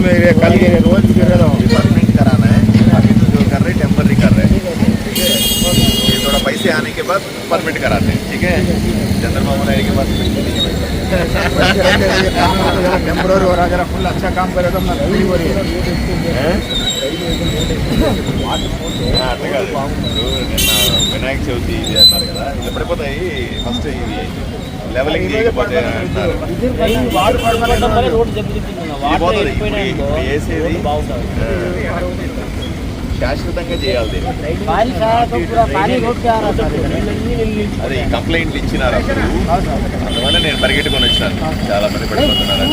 में ये कल के रोज गिर रहा हूँ परमानेंट कराना है अभी तो जो कर रहे टेम्पररी कर रहे हैं ठीक है ये थोड़ा पैसे आने के बाद परमिट कराते हैं ठीक है चंद्रबाबू नायडू के पास पैसे नहीं है टेम्पररी हो रहा जरा फुल अच्छा काम करे तो अपना भीड़ हो रही है అట్లా కాదు ఇప్పుడు నిన్న వినాయక చవితి ఇది అన్నారు కదా ఇది పడిపోతాయి ఫస్ట్ ఇవి లెవెలింగ్ చేయకపోతే వేసేది శాశ్వతంగా చేయాలి అదే కంప్లైంట్లు ఇచ్చినారు అప్పుడు అందువల్ల నేను పరిగెట్టుకొని వచ్చినాను చాలా మంది పడిపోతున్నారు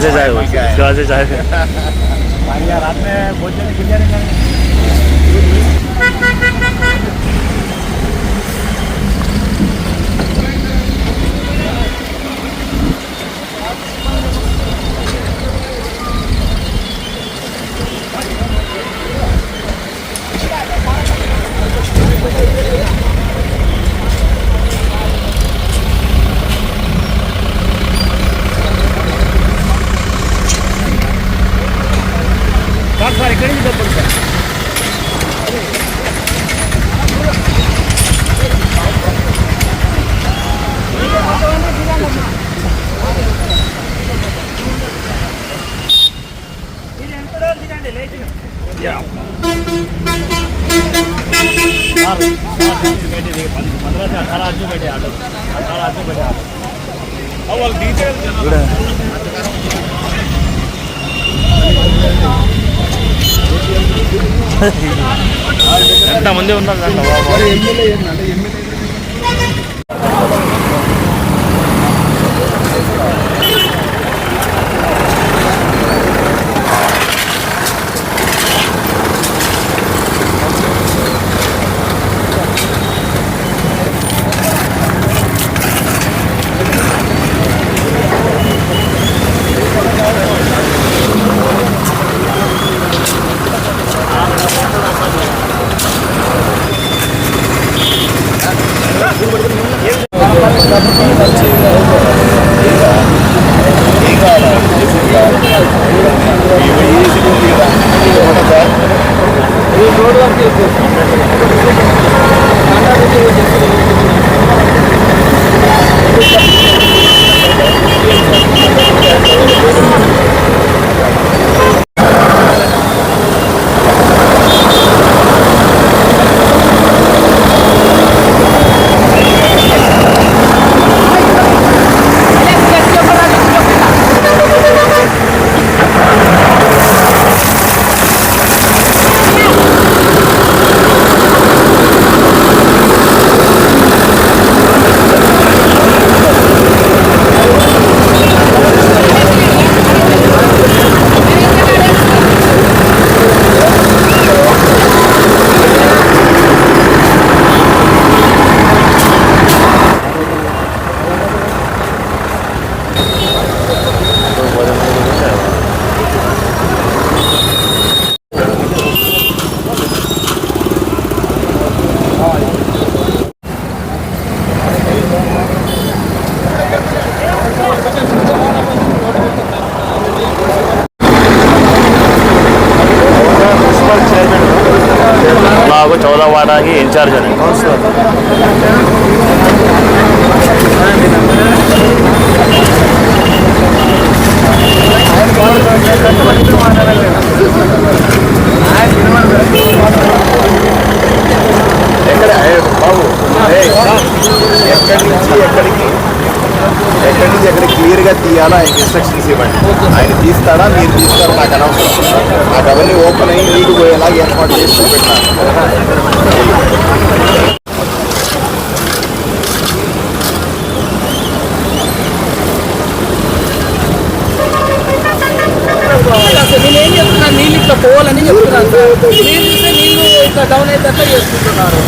આજે જ આવ્યો છું આજે જ આવ્યો. आदमी बैठे ऑटो अठारह आदमी बैठे ऑटो ఎంత మంది ఉన్నారు దాంట్లో బాబు బాబు చౌలవాడకి అండి అని. ఎక్కడ? ఏ బాబు. ఎక్కడి నుంచి ఎక్కడికి? తీయాలో? ఆయనకి ఇన్స్ట్రక్షన్స్ ఇవ్వండి. ఆయన తీస్తాడా? మీరు తీస్తారా? నాకు అనవసరం. నాకు అవన్నీ ఓపెన్ అయ్యి నీళ్ళు పోయేలా ఏర్పాటు చేసి అసలు నేను ఏం చెప్తున్నాను? నీళ్ళు ఇట్లా పోవాలని చెప్తున్నాను సార్. నీళ్ళు చూస్తే నీళ్ళు ఇట్లా డౌన్ అయితే చేసుకుంటున్నారు.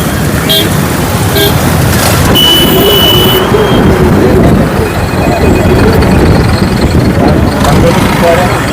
బ్లాక్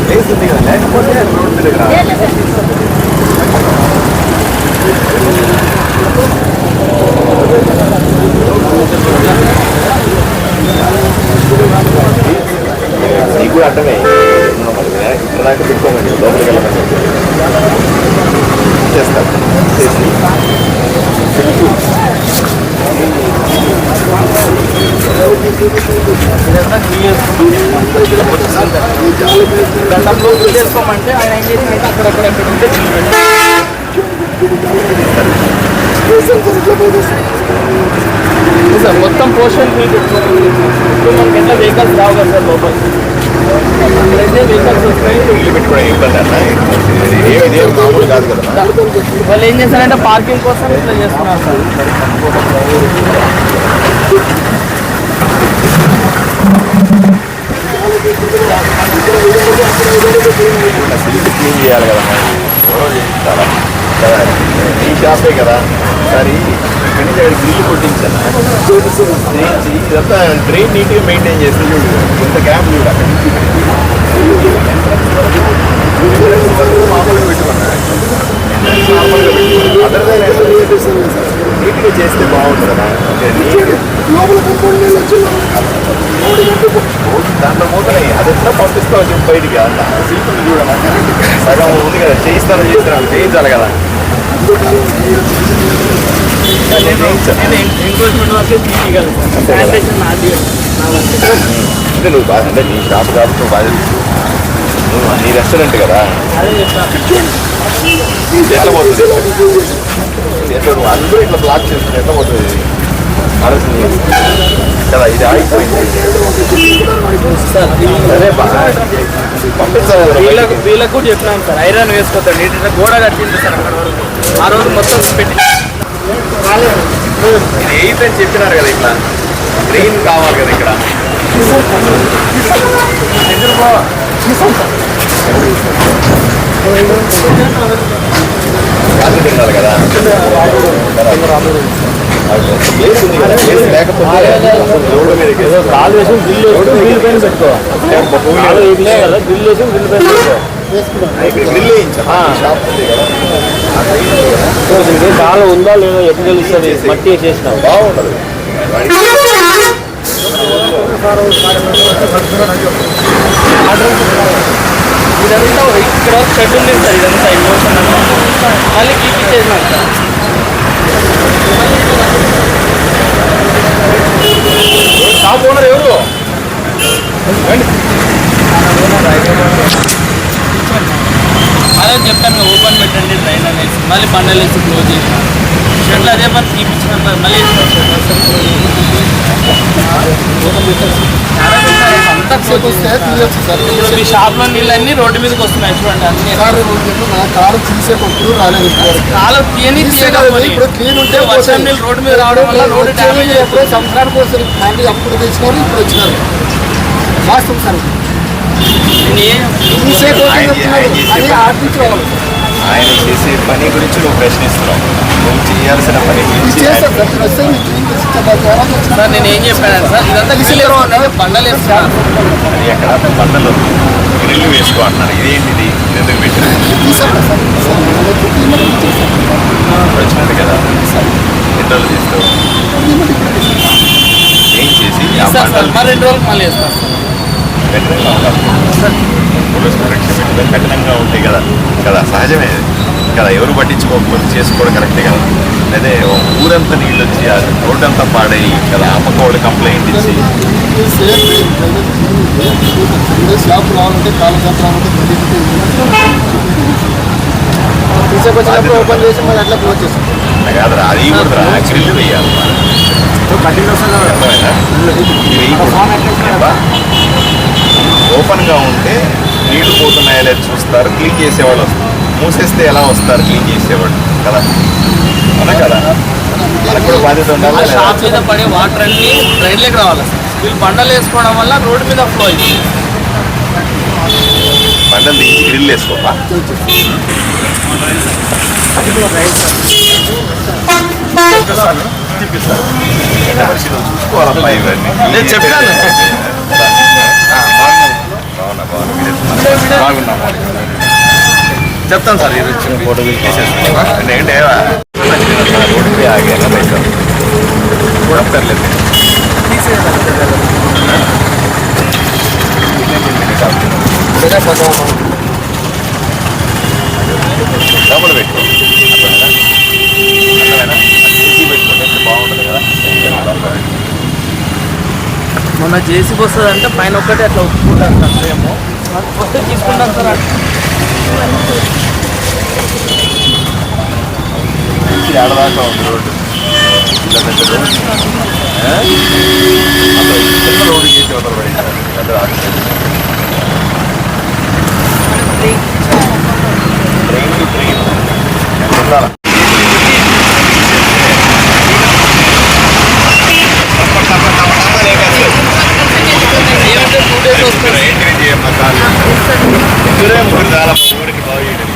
ప్లేస్ ఉంది కదా లేకపోతే నీకు కూడా అర్థమే ఇక్కడ దాకా పెట్టుకోమని లోపలికి వెళ్ళమని చేస్తాను. చేసి. గతంలో చేసుకోమంటే ఆయన ఏం చేసిందంటే అక్కడక్కడ ఎక్కడ ఉంటే సార్ మొత్తం పోర్షన్ మీకు ఇప్పుడు మనకి ఎట్లా వెహికల్స్ రావు కదా సార్ లోపలికి ఇబ్బంది ఇది వాళ్ళు ఏం చేస్తారంటే పార్కింగ్ కోసం ఇట్లా చేస్తున్నారు సార్. క్లీన్ చేయాలి కదా కదా ఈ షాపే కదా. సరే ఇక్కడి నుంచి అక్కడికి ఇల్లు కొట్టించాను చేయించి ఇదంతా డ్రైన్ నీట్గా మెయింటైన్ చేసి చూడు ఇంత గ్యాప్ చూడు అక్కడ నుంచి మామూలుగా పెట్టుకున్నా నార్మల్గా పెట్టుకున్నా అదర్ నీట్గా చేస్తే బాగుంటుంది కదా అంటే నీట్గా దాంట్లో పోతున్నాయి అది ఎట్లా పంపిస్తావు చెప్పు బయటికి? అంత సిల్క్ చూడమా సగం ఉంది కదా చేయిస్తాను చేస్తాను చేయించాలి కదా అంటే నువ్వు బాగా అంటే నీ షాప్ కాబట్టి నువ్వు బాగా నువ్వు నీ రెస్టారెంట్ కదా. ఎట్లా పోతుంది? ఎట్లా నువ్వు అందరూ ఇట్లా బ్లాక్ చేస్తుంది ఎట్లా పోతుంది? ఆలోచన కదా ఇది ఆగిపోయింది. అదే బాగా వీళ్ళకు వీళ్ళకు కూడా చెప్పినాను సార్. ఐరన్ వేసుకోతాడు నీట్ గోడ కట్టింది సార్ అక్కడ వరకు. ఆ రోజు మొత్తం పెట్టి ఎయిత్ అని చెప్పినారు కదా ఇట్లా ట్రైన్ కావాలి కదా ఇక్కడ. రాత్రి తినాలి కదా. ప్లేస్ ఉంది కదా ప్లేస్ లేకపోతే రోడ్డు మీదకి కాలు వేసి బిల్లు బిల్లు పైన పెట్టుకో కదా బిల్లు వేసి బిల్లు పైన పెట్టుకో గ్రిల్ షాప్ ఉంది కదా. Side ఉంది లేదా ఎప్పుడు తెలుస్తుంది? మట్టి చేసినావు బాగుండదు వాడికి ఇదంతా ఇక్కడ షెడ్ ఉంది సార్ ఇదంతా ఇమోషన్ మళ్ళీ కీప్ సార్ షాప్ ఓనర్ ఎవరు? అనేసి. మళ్ళీ బండలు వేసి క్లోజ్ చేసిన. షెడ్లు అదే పని తీపించిన మళ్ళీ మీ షాప్లో నీళ్ళన్నీ రోడ్డు మీదకి వస్తున్నాయి చూడండి అన్ని. నా కారు తీసేటప్పుడు రాలేదు. ఇప్పటివరకు. కాలు తీయని ఇప్పుడు క్లీన్ ఉంటే వర్షం నీళ్ళు రోడ్డు మీద రావడం వల్ల రోడ్డు డ్యామేజ్ సంవత్సరానికి మళ్ళీ అప్పుడు తెచ్చినారు ఇప్పుడు వచ్చినారు. వాస్తవం సార్ నేను ఆయన- చేసే పని. గురించి నువ్వు ప్రశ్నిస్తున్నావు. నువ్వు చేయాల్సిన పని గురించి సార్ నేను ఏం చెప్పాను సార్ ఇదంతా క్లియర్ ఉన్నాయి బండలు వేస్తున్నాను అది ఎక్కడ? బండలు. గ్రిల్లు వేసుకో అంటున్నారు ఇదేంటిది? ఎందుకు పెట్టిన తీసేస్తారు సార్. సార్, మనం క్లీన్ చేసి? ఇచ్చేస్తాం. వచ్చినది కదా ఎన్ని రోజులు తీస్తావు ఏం చేసి మళ్ళీ వేస్తాను పోలీస్ పరీక్ష పెట్టుకుని కఠినంగా ఉంటాయి కదా. కదా సహజమే. కదా ఎవరు పట్టించుకోకపోతే చేసుకోవడం కరెక్టే కదా. అదే ఊరంతా నీళ్ళు వచ్చి ఆ రోడ్డంతా పాడై కదా వాళ్ళు కంప్లైంట్ ఇచ్చి. షాప్ రావాలంటే కాలు షాప్ రావాలంటే ఓపెన్ చేసి మరి అట్లా క్లోజ్ చేస్తాం. కాదురా అది కూడా గ్రిల్ వేయాలి. అర్థమైందా? ఓపెన్గా ఉంటే నీళ్ళు పోతున్నాయా లేదు చూస్తారు క్లీన్ చేసేవాళ్ళు వస్తారు. మూసేస్తే ఎలా వస్తారు క్లీన్ చేసేవాళ్ళు? కదా? అవునా కదా? మనకు కూడా బాధ్యత ఉండాలి? షాప్ మీద పడే వాటర్ అన్ని డ్రైన్లోకి రావాలి. వీళ్ళు బండలు వేసుకోవడం వల్ల రోడ్డు మీద ఫ్లో అవుతుంది. బండలు తీసి గ్రిల్ వేసుకోపా చూసుకోవాలమ్మా ఇవన్నీ. నేను చెప్పాను. బాగున్నా బాగున్నా బాగున్నా చెప్తాను సార్ ఇది వచ్చిన ఫోటో తీసేసుకుంటా ఏంటి రోడ్డు చెప్పలేదు డబ్బులు పెట్టుకో. బాగుంటుంది కదా. మొన్న జేసీబీ వస్తుంది అంటే పైన ఒక్కటే అట్లా ఒప్పుకుంటాను సార్ ఏమో వస్తే తీసుకుంటాను సార్ ఆడదాకా ఉంది రోడ్డు? అసలు చిన్న రోడ్డు చేసి పెద్ద ఆక్సిడెంట్. ట్రైన్ టు ట్రైన్ ఉండాలా? ఏమంటే టూ డేస్ వస్తుంది ఏంటి చేయమ్మా కాళ్ళు? ముగ్గురే ముగ్గురు చాలా మా ఊరికి బాగు చేయడం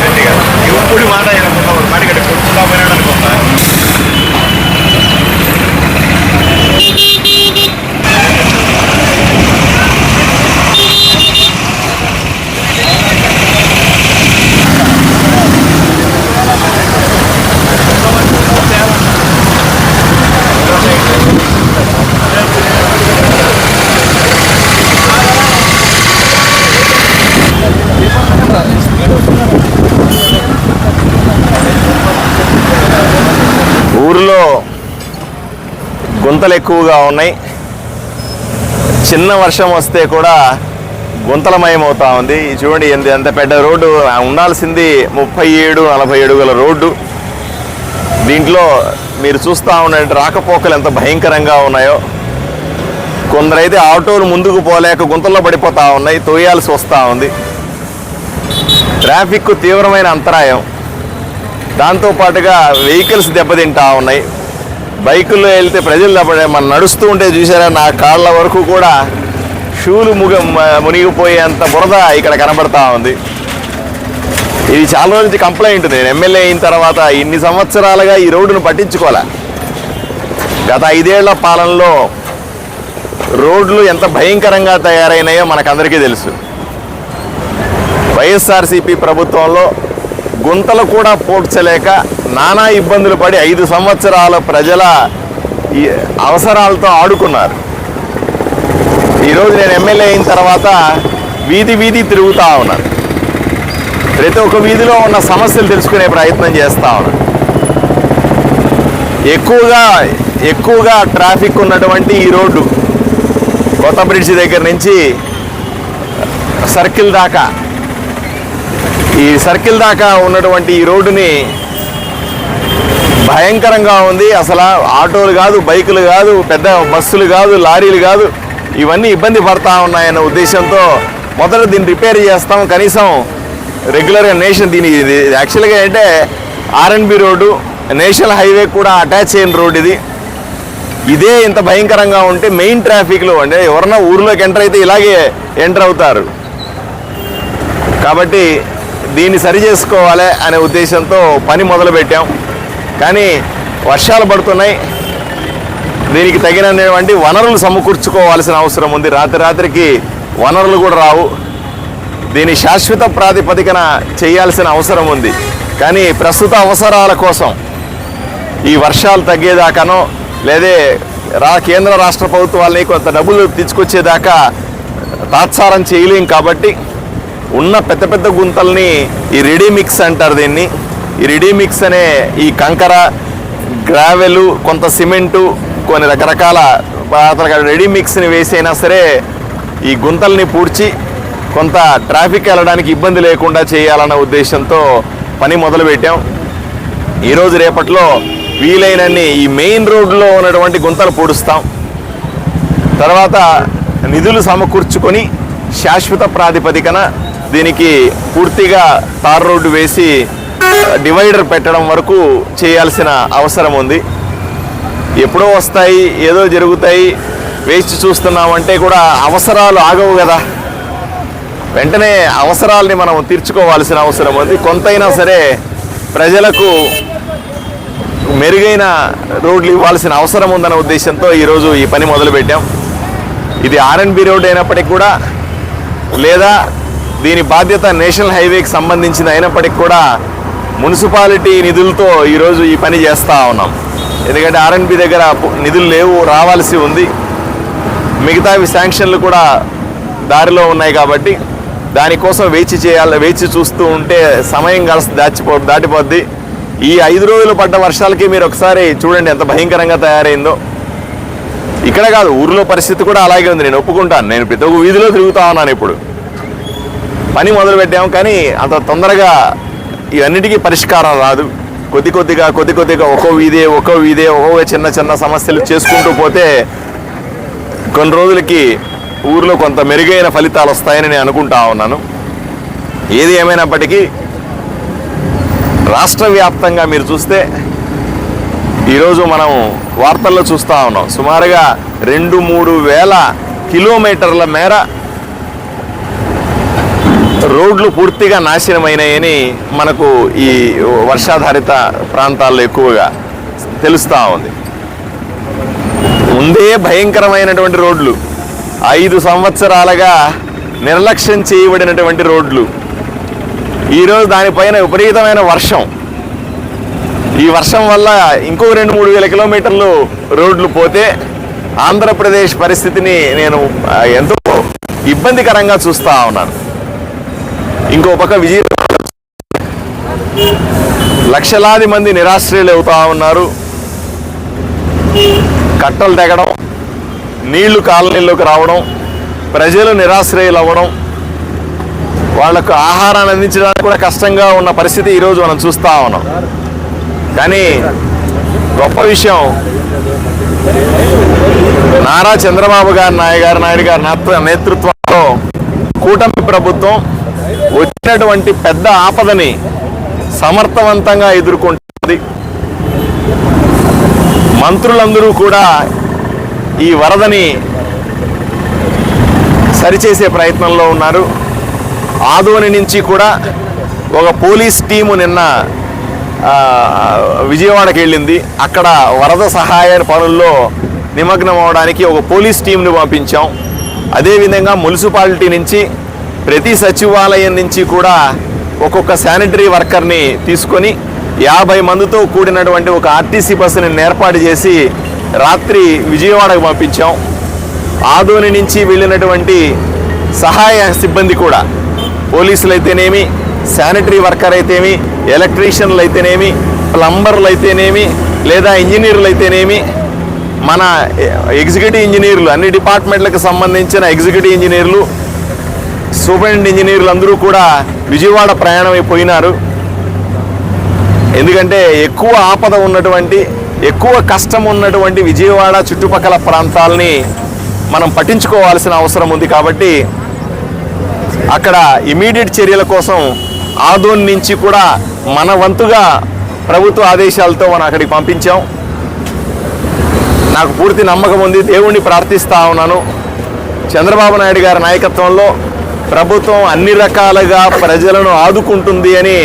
గట్టిగా ఇప్పుడు మాట అయినప్పుడు మరి ఇక్కడ కొట్టుకుంటా పోయినాడు అనుకుంటా ఊరిలో గుంతలు ఎక్కువగా ఉన్నాయి. చిన్న వర్షం వస్తే కూడా గుంతలమయం అవుతా ఉంది చూడండి ఎంత ఎంత పెద్ద రోడ్డు. ఉండాల్సింది ముప్పై ఏడు నలభై అడుగుల రోడ్డు. దీంట్లో మీరు చూస్తూ ఉన్నట్టు రాకపోకలు ఎంత భయంకరంగా ఉన్నాయో. కొందరైతే ఆటోలు ముందుకు పోలేక గుంతల్లో పడిపోతూ ఉన్నాయి. తోయాల్సి వస్తూ ఉంది. ట్రాఫిక్ తీవ్రమైన అంతరాయం. దాంతో పాటుగా వెహికల్స్ దెబ్బతింటా ఉన్నాయి. బైకుల్లో వెళ్తే ప్రజలు దెబ్బ మనం నడుస్తూ ఉంటే చూసారా నా కాళ్ళ వరకు కూడా షూలు ముగ మునిగిపోయేంత బురద ఇక్కడ కనబడతా ఉంది. ఇది చాలా రోజుల నుంచి కంప్లైంట్ నేను ఎమ్మెల్యే అయిన తర్వాత ఇన్ని సంవత్సరాలుగా ఈ రోడ్డును పట్టించుకోలే గత ఐదేళ్ళ పాలనలో రోడ్లు ఎంత భయంకరంగా తయారైనాయో మనకందరికీ తెలుసు. వైఎస్ఆర్సీపీ ప్రభుత్వంలో గుంతలు కూడా పోడ్చలేక నానా ఇబ్బందులు పడి ఐదు సంవత్సరాల ప్రజల ఈ అవసరాలతో ఆడుకున్నారు. ఈరోజు నేను ఎమ్మెల్యే అయిన తర్వాత వీధి వీధి తిరుగుతూ ఉన్నాను ప్రతి ఒక్క వీధిలో ఉన్న సమస్యలు తెలుసుకునే ప్రయత్నం చేస్తూ ఉన్నాను ఎక్కువగా ఎక్కువగా ట్రాఫిక్ ఉన్నటువంటి ఈ రోడ్డు కొత్త బ్రిడ్జ్ దగ్గర నుంచి సర్కిల్ దాకా. ఈ సర్కిల్ దాకా ఉన్నటువంటి ఈ రోడ్డుని భయంకరంగా ఉంది. అసలు ఆటోలు కాదు బైకులు కాదు పెద్ద బస్సులు కాదు లారీలు కాదు ఇవన్నీ ఇబ్బంది పడతా ఉన్నాయన్న ఉద్దేశంతో మొదట దీన్ని రిపేర్ చేస్తాం. కనీసం రెగ్యులర్గా నేషన్ దీని ఇది యాక్చువల్గా అంటే ఆర్ఎన్బి రోడ్డు నేషనల్ హైవే కూడా అటాచ్ అయిన రోడ్ ఇది. ఇదే ఇంత భయంకరంగా ఉంటే మెయిన్ ట్రాఫిక్లో అంటే ఎవరన్నా ఊర్లోకి ఎంటర్ అయితే ఇలాగే ఎంటర్ అవుతారు. కాబట్టి దీన్ని సరి చేసుకోవాలి అనే ఉద్దేశంతో పని మొదలుపెట్టాం. కానీ వర్షాలు పడుతున్నాయి. దీనికి తగినటువంటి వనరులు సమకూర్చుకోవాల్సిన అవసరం ఉంది. రాత్రి రాత్రికి వనరులు కూడా రావు. దీని శాశ్వత ప్రాతిపదికన చేయాల్సిన అవసరం ఉంది. కానీ ప్రస్తుత అవసరాల కోసం ఈ వర్షాలు తగ్గేదాకానో లేదే రా కేంద్ర రాష్ట్ర ప్రభుత్వాలని కొంత డబ్బులు తీసుకొచ్చేదాకా తాత్సారం చేయలేం కాబట్టి ఉన్న పెద్ద పెద్ద గుంతల్ని ఈ రెడీ మిక్స్ అంటారు దీన్ని. ఈ రెడీ మిక్స్ అనే ఈ కంకర గ్రావెలు కొంత సిమెంటు కొన్ని రకరకాల పదార్థాలు రెడీ మిక్స్ని వేసైనా సరే ఈ గుంతల్ని పూడ్చి కొంత ట్రాఫిక్ వెళ్ళడానికి ఇబ్బంది లేకుండా చేయాలన్న ఉద్దేశంతో పని మొదలుపెట్టాం. ఈరోజు రేపట్లో వీలైనన్ని ఈ మెయిన్ రోడ్లో ఉన్నటువంటి గుంతలు పూడుస్తాం. తర్వాత నిధులు సమకూర్చుకొని శాశ్వత ప్రాతిపదికన దీనికి పూర్తిగా తార్ రోడ్డు వేసి డివైడర్ పెట్టడం వరకు చేయాల్సిన అవసరం ఉంది. ఎప్పుడో వస్తాయి ఏదో జరుగుతాయి వేచి చూస్తున్నామంటే కూడా అవసరాలు ఆగవు కదా. వెంటనే అవసరాలని మనం తీర్చుకోవాల్సిన అవసరం ఉంది. కొంతైనా సరే ప్రజలకు మెరుగైన రోడ్లు ఇవ్వాల్సిన అవసరం ఉందన్న ఉద్దేశంతో ఈరోజు ఈ పని మొదలుపెట్టాం. ఇది ఆర్ఎన్బి రోడ్ అయినప్పటికీ కూడా లేదా దీని బాధ్యత నేషనల్ హైవేకి సంబంధించింది అయినప్పటికీ కూడా మున్సిపాలిటీ నిధులతో ఈరోజు ఈ పని చేస్తూ ఉన్నాం. ఎందుకంటే ఆర్ఎన్బి దగ్గర నిధులు లేవు రావాల్సి ఉంది. మిగతావి శాంక్షన్లు కూడా దారిలో ఉన్నాయి కాబట్టి దానికోసం వేచి చేయాలి వేచి చూస్తూ ఉంటే సమయం కలిసి దాచిపో దాటిపోద్ది. ఈ ఐదు రోజులు పడ్డ వర్షాలకి మీరు ఒకసారి చూడండి ఎంత భయంకరంగా తయారైందో. ఇక్కడ కాదు ఊర్లో పరిస్థితి కూడా అలాగే ఉంది. నేను ఒప్పుకుంటాను. నేను ప్రతి ఒక్క వీధిలో తిరుగుతా ఉన్నాను ఇప్పుడు. పని మొదలు పెట్టాము కానీ అంత తొందరగా ఇవన్నిటికీ పరిష్కారం రాదు. కొద్ది కొద్దిగా కొద్ది కొద్దిగా ఒక్కో వీధే ఒక్కో వీధే ఒక్కో చిన్న చిన్న సమస్యలు చేసుకుంటూ పోతే కొన్ని రోజులకి ఊర్లో కొంత మెరుగైన ఫలితాలు వస్తాయని నేను అనుకుంటా ఉన్నాను. ఏది ఏమైనప్పటికీ రాష్ట్ర వ్యాప్తంగా మీరు చూస్తే ఈరోజు మనం వార్తల్లో చూస్తూ ఉన్నాం. సుమారుగా రెండు మూడు వేల కిలోమీటర్ల మేర రోడ్లు పూర్తిగా నాశనమైనాయని మనకు ఈ వర్షాధారిత ప్రాంతాల్లో ఎక్కువగా తెలుస్తూ ఉంది. ముందే భయంకరమైనటువంటి రోడ్లు ఐదు సంవత్సరాలుగా నిర్లక్ష్యం చేయబడినటువంటి రోడ్లు ఈరోజు దానిపైన విపరీతమైన వర్షం. ఈ వర్షం వల్ల ఇంకో రెండు మూడు వేల కిలోమీటర్లు రోడ్లు పోతే ఆంధ్రప్రదేశ్ పరిస్థితిని నేను ఎంతో ఇబ్బందికరంగా చూస్తూ ఉన్నాను. ఇంకో పక్క విజయ లక్షలాది మంది నిరాశ్రయులు అవుతా ఉన్నారు. కట్టలు తెగడం నీళ్ళు కాలనీల్లోకి రావడం ప్రజలు నిరాశ్రయులు అవ్వడం వాళ్ళకు ఆహారాన్ని అందించడానికి కూడా కష్టంగా ఉన్న పరిస్థితి ఈరోజు మనం చూస్తూ ఉన్నాం. కానీ గొప్ప విషయం నారా చంద్రబాబు గారి నాయ గారి నాయుడు గారి నేతృత్వంలో కూటమి ప్రభుత్వం వచ్చినటువంటి పెద్ద ఆపదని సమర్థవంతంగా ఎదుర్కొంటుంది మంత్రులందరూ కూడా ఈ వరదని సరిచేసే ప్రయత్నంలో ఉన్నారు. ఆదోని నుంచి కూడా ఒక పోలీస్ టీము నిన్న విజయవాడకి వెళ్ళింది. అక్కడ వరద సహాయ పనుల్లో నిమగ్నం అవడానికి ఒక పోలీస్ టీంని పంపించాం. అదేవిధంగా మున్సిపాలిటీ నుంచి ప్రతి సచివాలయం నుంచి కూడా ఒక్కొక్క శానిటరీ వర్కర్ని తీసుకొని యాభై మందితో కూడినటువంటి ఒక ఆర్టీసీ బస్సుని ఏర్పాటు చేసి రాత్రి విజయవాడకు పంపించాం. ఆదోని నుంచి వెళ్ళినటువంటి సహాయ సిబ్బంది కూడా పోలీసులు అయితేనేమి శానిటరీ వర్కర్ అయితేమి ఎలక్ట్రీషియన్లు అయితేనేమి ప్లంబర్లు అయితేనేమి లేదా ఇంజనీర్లు అయితేనేమి మన ఎగ్జిక్యూటివ్ ఇంజనీర్లు అన్ని డిపార్ట్మెంట్లకు సంబంధించిన ఎగ్జిక్యూటివ్ ఇంజనీర్లు సూపరింటెండెంట్ ఇంజనీర్లు అందరూ కూడా విజయవాడ ప్రయాణం అయిపోయినారు ఎందుకంటే ఎక్కువ ఆపద ఉన్నటువంటి ఎక్కువ కష్టం ఉన్నటువంటి విజయవాడ చుట్టుపక్కల ప్రాంతాలని మనం పట్టించుకోవాల్సిన అవసరం ఉంది కాబట్టి అక్కడ ఇమీడియట్ చర్యల కోసం ఆదోన్ నుంచి కూడా మన వంతుగా ప్రభుత్వ ఆదేశాలతో మనం అక్కడికి పంపించాం. నాకు పూర్తి నమ్మకం ఉంది. దేవుణ్ణి ప్రార్థిస్తా ఉన్నాను. చంద్రబాబు నాయుడు గారి నాయకత్వంలో ప్రభుత్వం అన్ని రకాలుగా ప్రజలను ఆదుకుంటుంది అని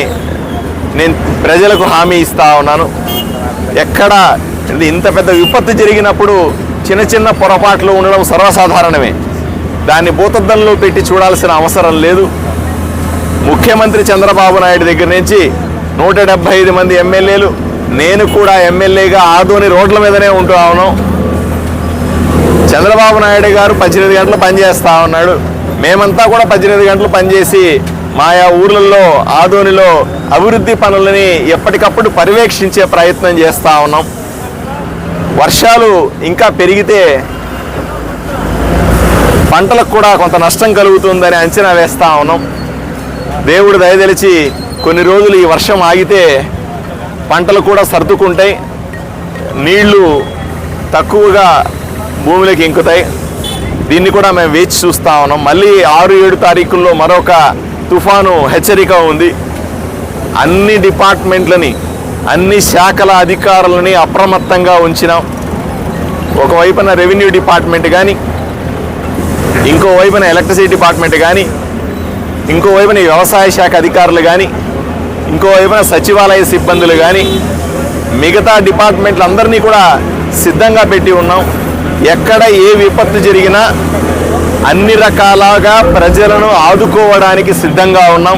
నేను ప్రజలకు హామీ ఇస్తా ఉన్నాను. ఎక్కడ ఇది ఇంత పెద్ద విపత్తు జరిగినప్పుడు చిన్న చిన్న పొరపాట్లు ఉండడం సర్వసాధారణమే. దాన్ని భూతద్దంలో పెట్టి చూడాల్సిన అవసరం లేదు. ముఖ్యమంత్రి చంద్రబాబు నాయుడు దగ్గర నుంచి నూట డెబ్బై ఐదు మంది ఎమ్మెల్యేలు నేను కూడా ఎమ్మెల్యేగా ఆదోని రోడ్ల మీదనే ఉంటూ ఉన్నాం. చంద్రబాబు నాయుడు గారు పద్దెనిమిది గంటలు పనిచేస్తా ఉన్నాడు. మేమంతా కూడా పద్దెనిమిది గంటలు పనిచేసి మాయా ఊర్లలో ఆదోనిలో అభివృద్ధి పనులని ఎప్పటికప్పుడు పర్యవేక్షించే ప్రయత్నం చేస్తూ ఉన్నాం. వర్షాలు ఇంకా పెరిగితే పంటలకు కూడా కొంత నష్టం కలుగుతుందని అంచనా వేస్తూ ఉన్నాం. దేవుడు దయదలిచి కొన్ని రోజులు ఈ వర్షం ఆగితే పంటలు కూడా సర్దుకుంటాయి. నీళ్ళు తక్కువగా భూమిలోకి ఇంకుతాయి. దీన్ని కూడా మేము వేచి చూస్తా ఉన్నాం. మళ్ళీ ఆరు ఏడు తారీఖుల్లో మరొక తుఫాను హెచ్చరిక ఉంది. అన్ని డిపార్ట్మెంట్లని అన్ని శాఖల అధికారులని అప్రమత్తంగా ఉంచినాం. ఒకవైపున రెవెన్యూ డిపార్ట్మెంట్ కానీ ఇంకో వైపున ఎలక్ట్రిసిటీ డిపార్ట్మెంట్ కానీ ఇంకోవైపున వ్యవసాయ శాఖ అధికారులు కానీ ఇంకోవైపున సచివాలయ సిబ్బందులు కానీ మిగతా డిపార్ట్మెంట్లు అందరినీ కూడా సిద్ధంగా పెట్టి ఉన్నాం. ఎక్కడ ఏ విపత్తు జరిగినా అన్ని రకాలుగా ప్రజలను ఆదుకోవడానికి సిద్ధంగా ఉన్నాం.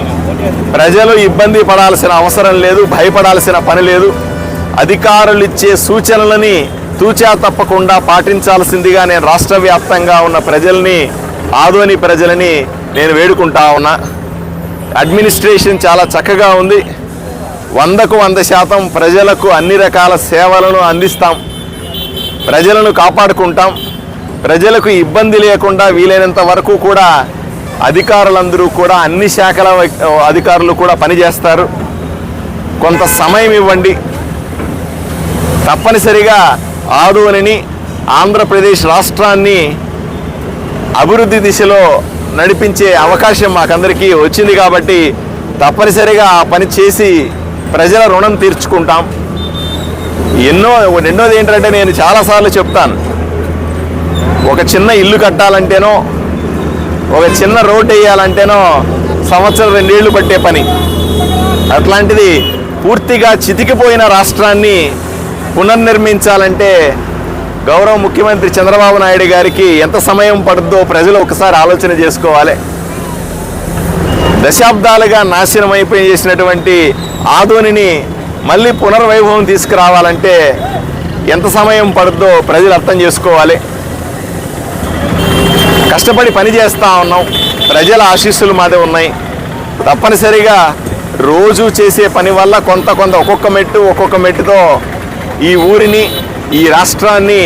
ప్రజలు ఇబ్బంది పడాల్సిన అవసరం లేదు భయపడాల్సిన పని లేదు. అధికారులు ఇచ్చే సూచనలని తూచా తప్పకుండా పాటించాల్సిందిగా నేను రాష్ట్ర వ్యాప్తంగా ఉన్న ప్రజల్ని ఆదోని ప్రజలని నేను వేడుకుంటా ఉన్నా. అడ్మినిస్ట్రేషన్ చాలా చక్కగా ఉంది. వందకు వంద శాతం ప్రజలకు అన్ని రకాల సేవలను అందిస్తాం. ప్రజలను కాపాడుకుంటాం. ప్రజలకు ఇబ్బంది లేకుండా వీలైనంత వరకు కూడా అధికారులందరూ కూడా అన్ని శాఖల అధికారులు కూడా పనిచేస్తారు. కొంత సమయం ఇవ్వండి. తప్పనిసరిగా ఆదోనిని ఆంధ్రప్రదేశ్ రాష్ట్రాన్ని అభివృద్ధి దిశలో నడిపించే అవకాశం మాకందరికీ వచ్చింది కాబట్టి తప్పనిసరిగా ఆ పని చేసి ప్రజల రుణం తీర్చుకుంటాం. ఎన్నో రెండోది ఏంటంటే నేను చాలాసార్లు చెప్తాను. ఒక చిన్న ఇల్లు కట్టాలంటేనో ఒక చిన్న రోడ్ వేయాలంటేనో సంవత్సరం రెండేళ్ళు పట్టే పని. అట్లాంటిది పూర్తిగా చితికిపోయిన రాష్ట్రాన్ని పునర్నిర్మించాలంటే గౌరవ ముఖ్యమంత్రి చంద్రబాబు నాయుడు గారికి ఎంత సమయం పడుతుందో ప్రజలు ఒకసారి ఆలోచన చేసుకోవాలి. దశాబ్దాలుగా నాశనం అయిపోయి చేసినటువంటి ఆధోనిని మళ్ళీ పునర్వైభవం తీసుకురావాలంటే ఎంత సమయం పడుద్దో ప్రజలు అర్థం చేసుకోవాలి. కష్టపడి పని చేస్తూ ఉన్నాం. ప్రజల ఆశీస్సులు మాదే ఉన్నాయి. తప్పనిసరిగా రోజు చేసే పని వల్ల కొంత కొంత ఒక్కొక్క మెట్టు ఒక్కొక్క మెట్టుతో ఈ ఊరిని ఈ రాష్ట్రాన్ని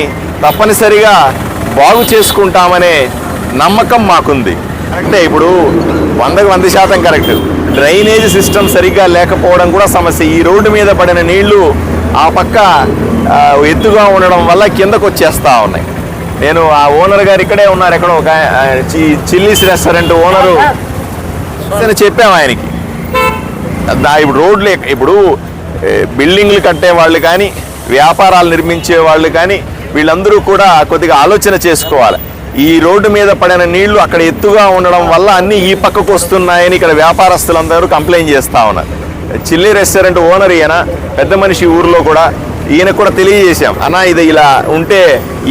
తప్పనిసరిగా బాగు చేసుకుంటామనే నమ్మకం మాకుంది. అంటే ఇప్పుడు వందకు వంద శాతం కరెక్ట్. డ్రైనేజ్ సిస్టమ్ సరిగ్గా లేకపోవడం కూడా సమస్య. ఈ రోడ్డు మీద పడిన నీళ్ళు ఆ పక్క ఎత్తుగా ఉండడం వల్ల కిందకు వచ్చేస్తా ఉన్నాయి. నేను ఆ ఓనర్ గారు ఇక్కడే ఉన్నారు ఎక్కడో ఒక చిల్లీస్ రెస్టారెంట్ ఓనరు. అని చెప్పాము ఆయనకి. ఇప్పుడు రోడ్లు ఇప్పుడు బిల్డింగ్లు కట్టే వాళ్ళు కానీ వ్యాపారాలు నిర్మించే వాళ్ళు కానీ వీళ్ళందరూ కూడా కొద్దిగా ఆలోచన చేసుకోవాలి. ఈ రోడ్డు మీద పడిన నీళ్ళు అక్కడ ఎత్తుగా ఉండడం వల్ల అన్ని ఈ పక్కకు వస్తున్నాయని ఇక్కడ వ్యాపారస్తులందరూ కంప్లైంట్ చేస్తా ఉన్నారు. చిల్లీ రెస్టారెంట్ ఓనర్ ఈయన పెద్ద మనిషి ఊర్లో కూడా ఈయన కూడా తెలియజేశాం. అన్న ఇది ఇలా ఉంటే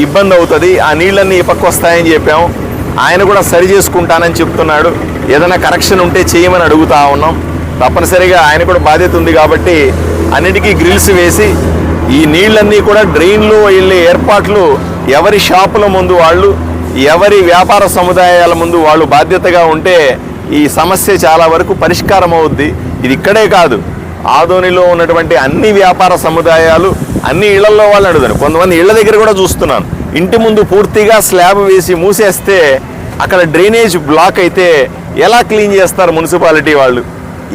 ఇబ్బంది అవుతుంది ఆ నీళ్ళన్నీ ఈ పక్క వస్తాయని చెప్పాము ఆయన కూడా సరి చేసుకుంటానని చెప్తున్నాడు. ఏదైనా కరెక్షన్ ఉంటే చేయమని అడుగుతా ఉన్నాం. తప్పనిసరిగా ఆయన కూడా బాధ్యత ఉంది కాబట్టి అన్నిటికీ గ్రిల్స్ వేసి ఈ నీళ్ళన్నీ కూడా డ్రైన్లో వెళ్ళే ఏర్పాట్లు ఎవరి షాపుల ముందు వాళ్ళు ఎవరి వ్యాపార సముదాయాల ముందు వాళ్ళు బాధ్యతగా ఉంటే ఈ సమస్య చాలా వరకు పరిష్కారం అవుద్ది. ఇది ఇక్కడే కాదు. ఆదోనిలో ఉన్నటువంటి అన్ని వ్యాపార సముదాయాలు అన్ని ఇళ్ళలో వాళ్ళు అడుగుతారు. కొంతమంది ఇళ్ళ దగ్గర కూడా చూస్తున్నాను. ఇంటి ముందు పూర్తిగా స్లాబ్ వేసి మూసేస్తే అక్కడ డ్రైనేజ్ బ్లాక్ అయితే ఎలా క్లీన్ చేస్తారు మున్సిపాలిటీ వాళ్ళు?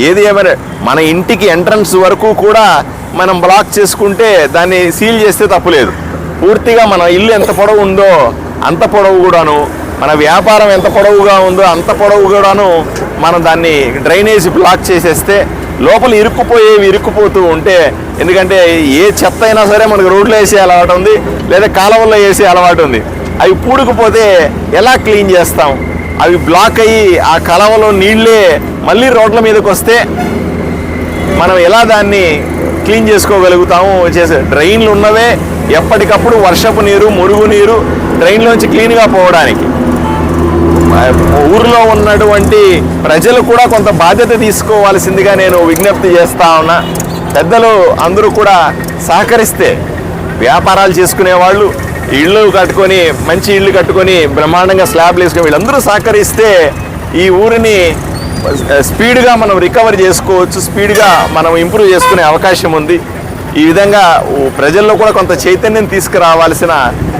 ఏది ఏమైనా మన ఇంటికి ఎంట్రన్స్ వరకు కూడా మనం బ్లాక్ చేసుకుంటే దాన్ని సీల్ చేస్తే తప్పులేదు. పూర్తిగా మన ఇల్లు ఎంత పొడవు ఉందో అంత పొడవు కూడాను మన వ్యాపారం ఎంత పొడవుగా ఉందో అంత పొడవు కూడాను మనం దాన్ని డ్రైనేజ్ బ్లాక్ చేసేస్తే లోపల ఇరుక్కుపోయేవి ఇరుక్కుపోతూ ఉంటే ఎందుకంటే ఏ చెత్త అయినా సరే మనకు రోడ్లో వేసే అలవాటు ఉంది లేదా కాలువల్లో వేసే అలవాటు ఉంది. అవి పూడుకుపోతే ఎలా క్లీన్ చేస్తాం? అవి బ్లాక్ అయ్యి ఆ కలవలో నీళ్ళే మళ్ళీ రోడ్ల మీదకి వస్తే మనం ఎలా దాన్ని క్లీన్ చేసుకోగలుగుతాము? చేసే డ్రైన్లు ఉన్నవే ఎప్పటికప్పుడు వర్షపు నీరు మురుగు నీరు డ్రైన్లోంచి క్లీన్గా పోవడానికి. ఊరిలో ఉన్నటువంటి ప్రజలు కూడా కొంత బాధ్యత తీసుకోవాల్సిందిగా నేను విజ్ఞప్తి చేస్తా ఉన్నా. పెద్దలు అందరూ కూడా సహకరిస్తే వ్యాపారాలు చేసుకునే వాళ్ళు ఇళ్ళు కట్టుకొని మంచి ఇళ్ళు కట్టుకొని బ్రహ్మాండంగా స్లాబ్లు వేసుకుని వీళ్ళందరూ సహకరిస్తే ఈ ఊరిని స్పీడ్గా మనం రికవర్ చేసుకోవచ్చు స్పీడ్గా మనం ఇంప్రూవ్ చేసుకునే అవకాశం ఉంది. ఈ విధంగా ప్రజల్లో కూడా కొంత చైతన్యం తీసుకురావాల్సిన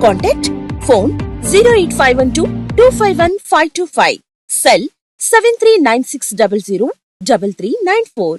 Contact phone 08512 Cell seven three nine six double zero double three nine four.